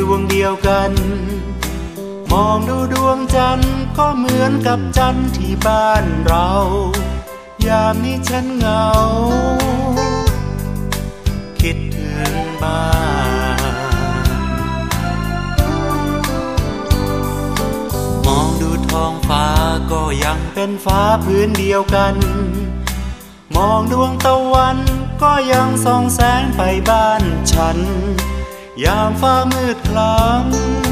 ดวงเดียวกัน มองดูดวงจันทร์ก็เหมือนกับจันทร์ที่บ้านเรา ยามนี้ฉันเหงา คิดถึงบ้านมองดูท้องฟ้าก็ยังเป็นฟ้าพื้นเดียวกัน มองดวงตะวันก็ยังส่องแสงไปบ้านฉัน ยามฟ้ามืดคล้ำ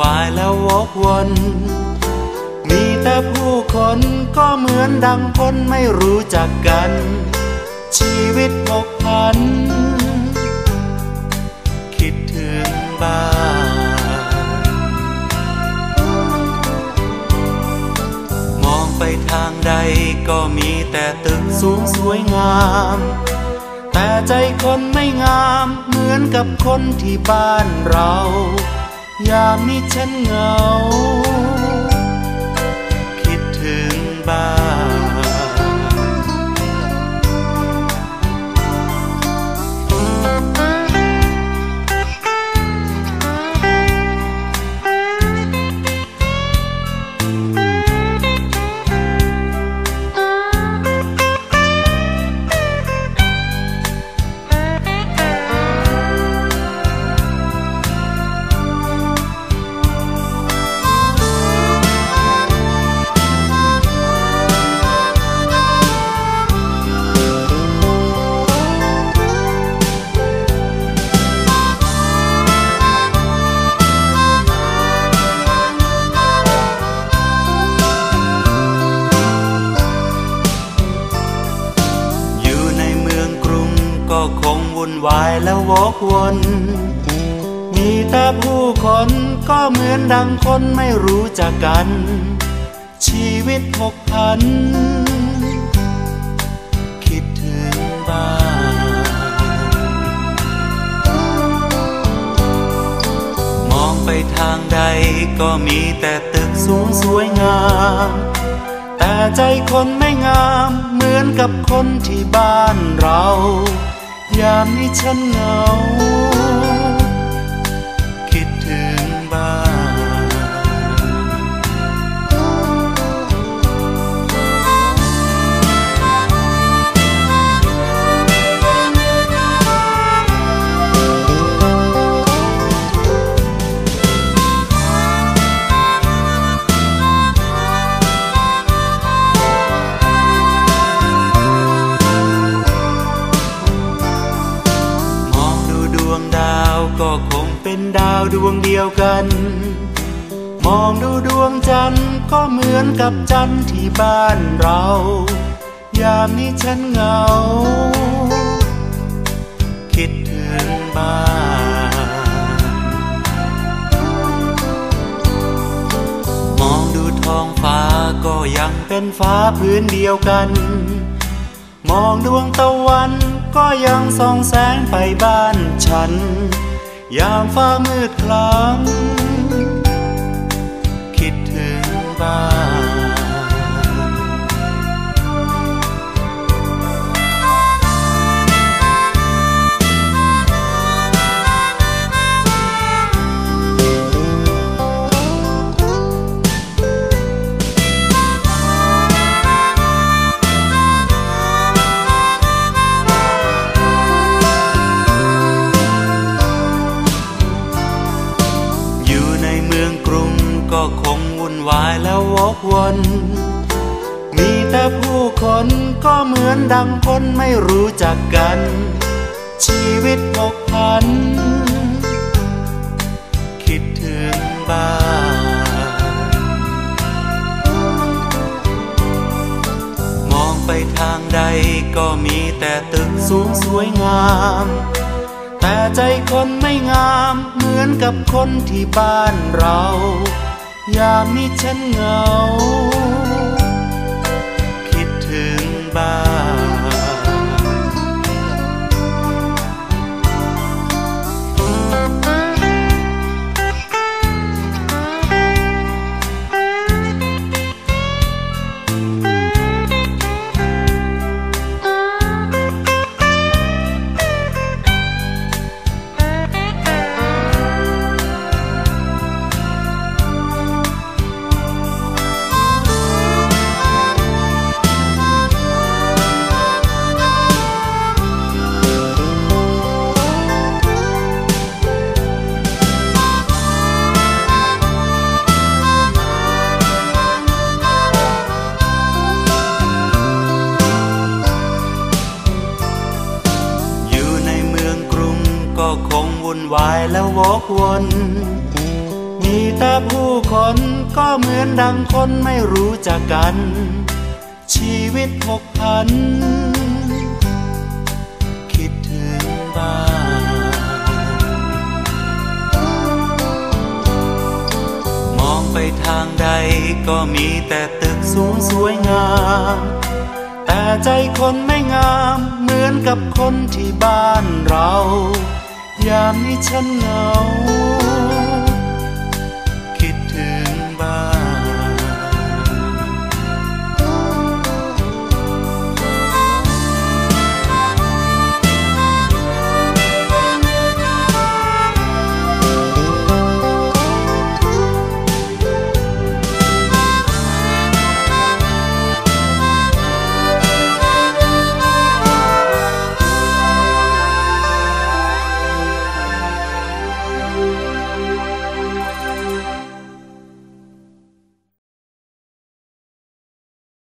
วายแล้ววกวน มีแต่ผู้คนก็เหมือนดังคนไม่รู้จักกัน ชีวิตผกพัน คิดถึงบ้านมองไปทางใดก็มีแต่ตึกสูงสวยงามแต่ใจคนไม่งามเหมือนกับคนที่บ้านเรา ยามนี้ฉันเหงา คิดถึงบ้าน คงวุ่นวายแล้ววกวน มีแต่ผู้คนก็เหมือนดังคนไม่รู้จักกัน ชีวิตผกพัน คิดถึงบ้านมองไปทางใดก็มีแต่ตึกสูงสวยงามแต่ใจคนไม่งามเหมือนกับคนที่บ้านเรา ยามนี้ฉันเหงา ดวดวงเดียวกัน มองดูดวงจันทร์ก็เหมือนกับจันทร์ที่บ้านเรา ยามนี้ฉันเหงา คิดถึงบ้านมองดูท้องฟ้าก็ยังเป็นฟ้าพื้นเดียวกัน มองดวงตะวันก็ยังส่องแสงไปบ้านฉัน ยามฟ้ามืดคล้ำ คงวุ่นวายแล้ววกวน มีแต่ผู้คนก็เหมือนดังคนไม่รู้จักกัน ชีวิตผกพัน คิดถึงบ้านมองไปทางใดก็มีแต่ตึกสูงสวยงามแต่ใจคนไม่งามเหมือนกับคนที่บ้านเรา ยามนี้ฉันเหงา คิดถึงบ้าน คงวุ่นวายแล้ววกวน มีแต่ผู้คนก็เหมือนดังคนไม่รู้จักกัน ชีวิตผกพัน คิดถึงบ้านมองไปทางใดก็มีแต่ตึกสูงสวยงามแต่ใจคนไม่งามเหมือนกับคนที่บ้านเรา ยามนี้ฉันเหงา